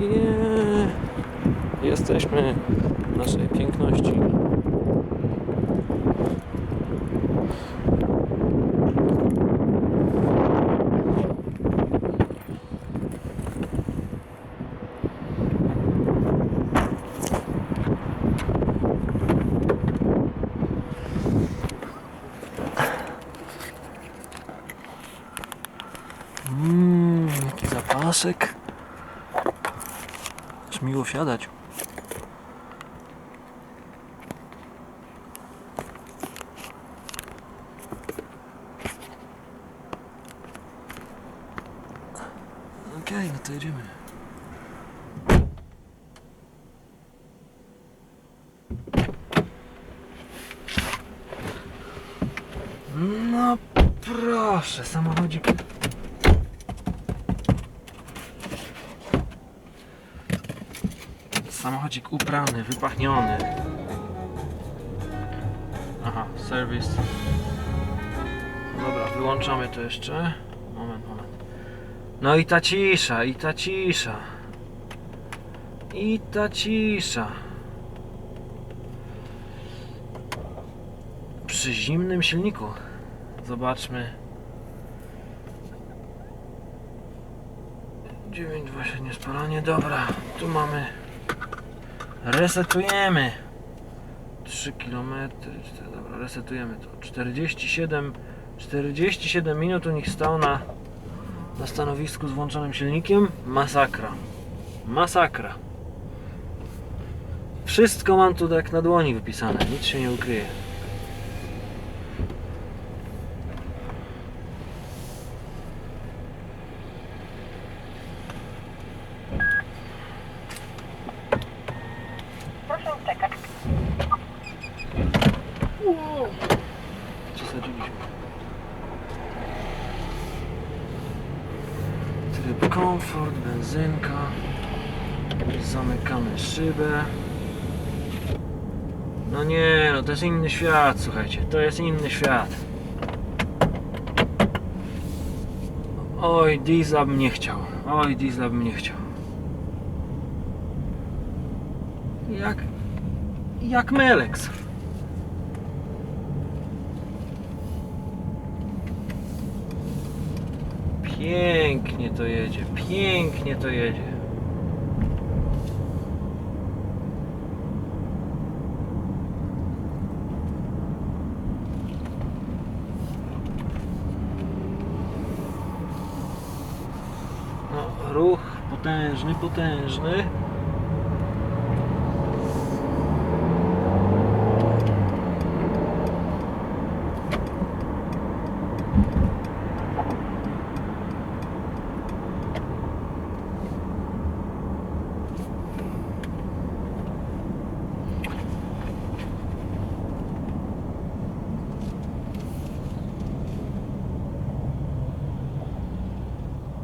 Nie. Jesteśmy naszej piękności. Zapasek. Aż miło wsiadać. Okej, no to jedziemy. No proszę, samochodzik Samochodzik uprany, wypachniony. Aha, serwis. Dobra, wyłączamy to jeszcze. Moment, moment. No i ta cisza, i ta cisza. I ta cisza. Przy zimnym silniku. Zobaczmy. 9 właśnie niespalanie, dobra, tu mamy Resetujemy. 3 km Dobra, resetujemy to. 47 47 minut u nich stał na na stanowisku z włączonym silnikiem. Masakra. Masakra. Wszystko mam tu tak na dłoni wypisane. Nic się nie ukryje Proszę czekać. Przesadziliśmy. Tryb komfort, benzynka. Zamykamy szybę. No nie, no to jest inny świat, słuchajcie. To jest inny świat. Oj, diesla bym nie chciał. Oj, diesla bym nie chciał. Jak... Jak Melex. Pięknie to jedzie, pięknie to jedzie. No, ruch potężny, potężny.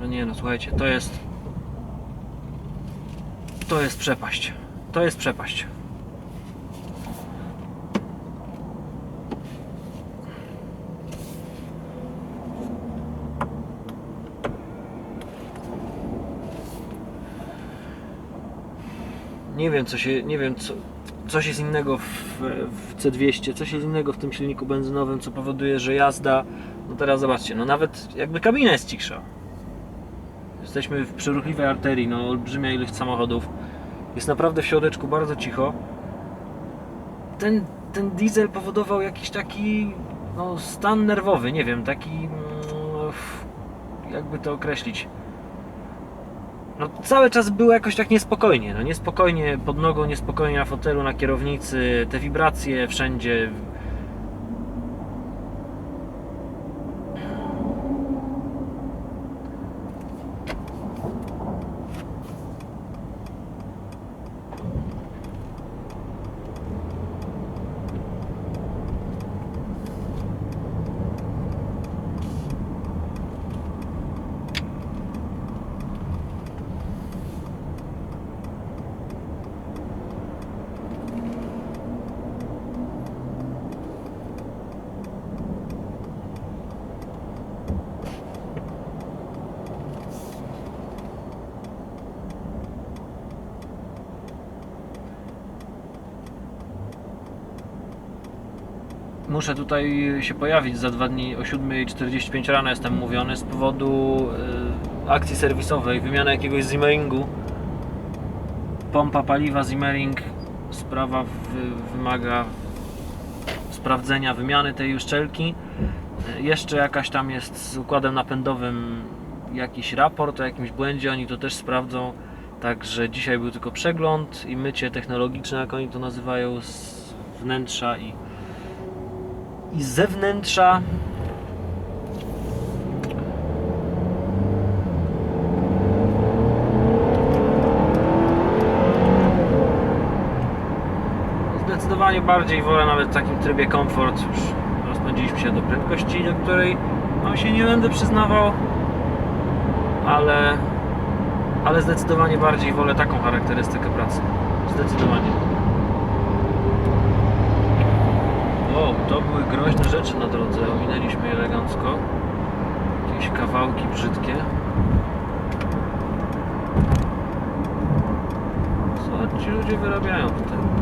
No nie no, słuchajcie, to jest... To jest przepaść. To jest przepaść. Nie wiem co się, nie wiem co, coś jest innego w, w C200, coś jest innego w tym silniku benzynowym, co powoduje, że jazda, no teraz zobaczcie, no nawet jakby kabina jest cichsza. Jesteśmy w przeruchliwej arterii, no olbrzymia ilość samochodów. Jest naprawdę w środeczku bardzo cicho. Ten, ten diesel powodował jakiś taki no, stan nerwowy, nie wiem, taki mm, jakby to określić. No cały czas było jakoś tak niespokojnie, no niespokojnie pod nogą, niespokojnie na fotelu, na kierownicy, te wibracje wszędzie. Muszę tutaj się pojawić za dwa dni o 7.45 rano jestem mówiony z powodu y, akcji serwisowej, wymiany jakiegoś zimmeringu. Pompa paliwa zimmering, sprawa wy, wymaga sprawdzenia wymiany tej uszczelki. Y, Jeszcze jakaś tam jest z układem napędowym jakiś raport o jakimś błędzie, oni to też sprawdzą. Także dzisiaj był tylko przegląd i mycie technologiczne, jak oni to nazywają, z wnętrza i, i z zewnętrza. Zdecydowanie bardziej wolę nawet w takim trybie komfort. Już rozpędziliśmy się do prędkości, do której no, się nie będę przyznawał, ale, ale zdecydowanie bardziej wolę taką charakterystykę pracy. Zdecydowanie. O, to były groźne rzeczy na drodze. Ominęliśmy elegancko. Jakieś kawałki brzydkie. Co ci ludzie wyrabiają tutaj?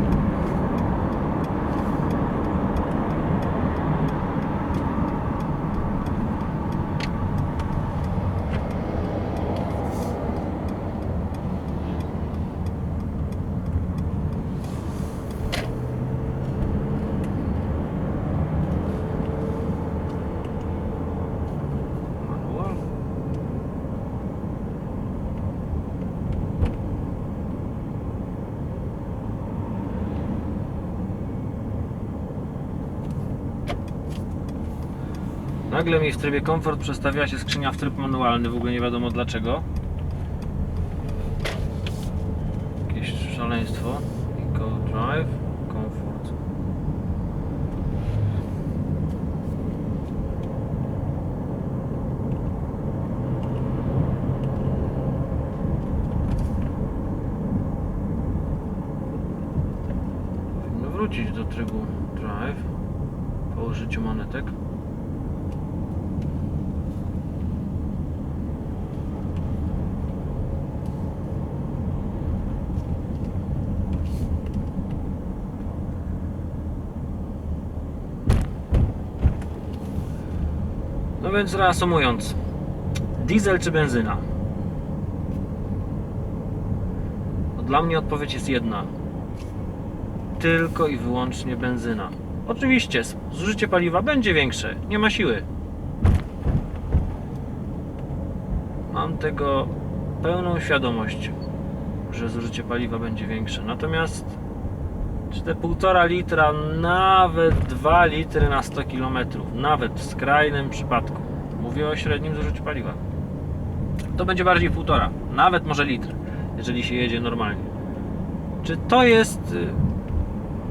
Nagle mi w trybie komfort przestawiła się skrzynia w tryb manualny, w ogóle nie wiadomo dlaczego. Jakieś szaleństwo. Eco Drive, Comfort. Powinno wrócić do trybu Drive po użyciu monetek. No więc reasumując, diesel czy benzyna? No dla mnie odpowiedź jest jedna. Tylko i wyłącznie benzyna. Oczywiście zużycie paliwa będzie większe, nie ma siły. Mam tego pełną świadomość, że zużycie paliwa będzie większe. Natomiast czy te 1,5 litra, nawet 2 litry na 100 km, nawet w skrajnym przypadku, mówię o średnim zużyciu paliwa, to będzie bardziej 1,5, nawet może litr, jeżeli się jedzie normalnie. Czy to jest, y,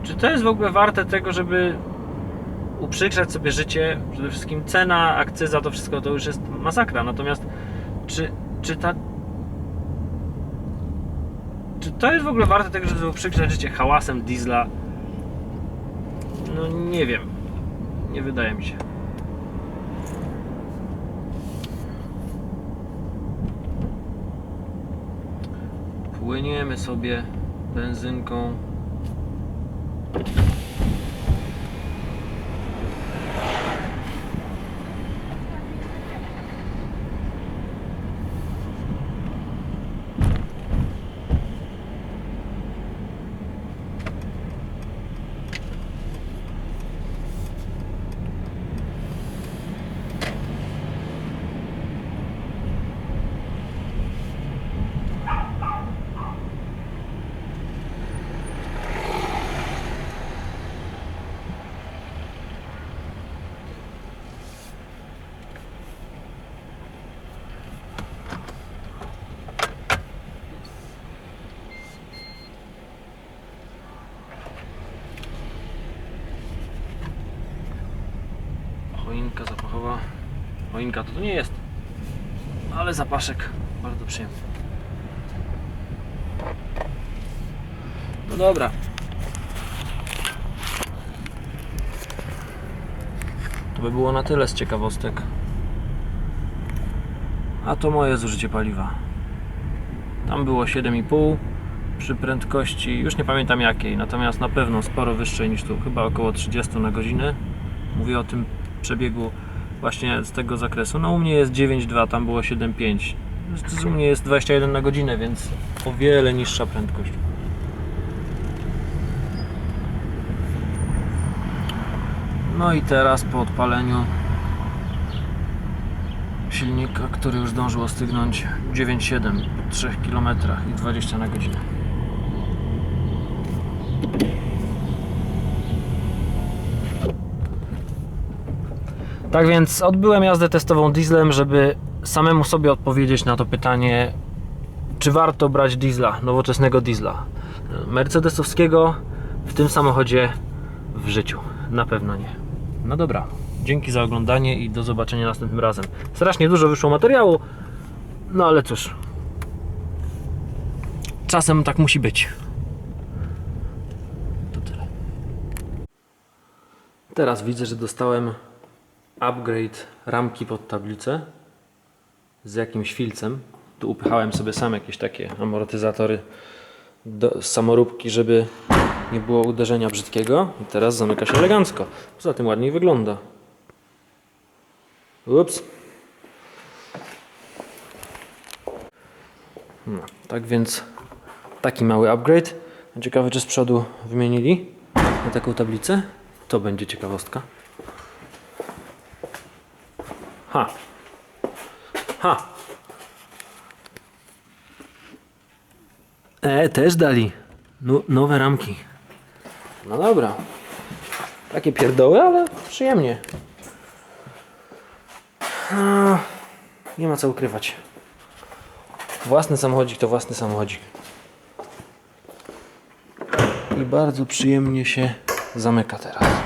czy to jest w ogóle warte tego, żeby uprzykrzać sobie życie? Przede wszystkim cena, akcyza, to wszystko to już jest masakra. Natomiast czy, czy ta czy to jest w ogóle warte tego, żeby uprzykrzać życie hałasem diesla? No nie wiem. Nie wydaje mi się. Płyniemy sobie benzynką. Choinka zapachowa. Choinka to, to nie jest. Ale zapaszek bardzo przyjemny. No dobra. To by było na tyle z ciekawostek. A to moje zużycie paliwa. Tam było 7,5 przy prędkości, już nie pamiętam jakiej, natomiast na pewno sporo wyższej niż tu, chyba około 30 na godzinę. Mówię o tym przebiegu właśnie z tego zakresu. No u mnie jest 9,2, tam było 7,5. Z- U mnie jest 21 na godzinę, więc o wiele niższa prędkość. No i teraz po odpaleniu silnika, który już zdążył ostygnąć 9,7 po 3 km i 20 na godzinę. Tak więc odbyłem jazdę testową dieslem, żeby samemu sobie odpowiedzieć na to pytanie, czy warto brać diesla, nowoczesnego diesla. Mercedesowskiego w tym samochodzie w życiu. Na pewno nie. No dobra, dzięki za oglądanie i do zobaczenia następnym razem. Strasznie dużo wyszło materiału, no ale cóż. Czasem tak musi być. To tyle. Teraz widzę, że dostałem upgrade ramki pod tablicę z jakimś filcem. Tu upychałem sobie sam jakieś takie amortyzatory do samoróbki, żeby nie było uderzenia brzydkiego. I teraz zamyka się elegancko. Poza tym ładniej wygląda. Ups. No, tak więc taki mały upgrade. Ciekawe, czy z przodu wymienili na taką tablicę. To będzie ciekawostka. Ha. Ha. E, też dali. No, nowe ramki. No dobra. Takie pierdoły, ale przyjemnie. No, nie ma co ukrywać. Własny samochodzik to własny samochodzik. I bardzo przyjemnie się zamyka teraz.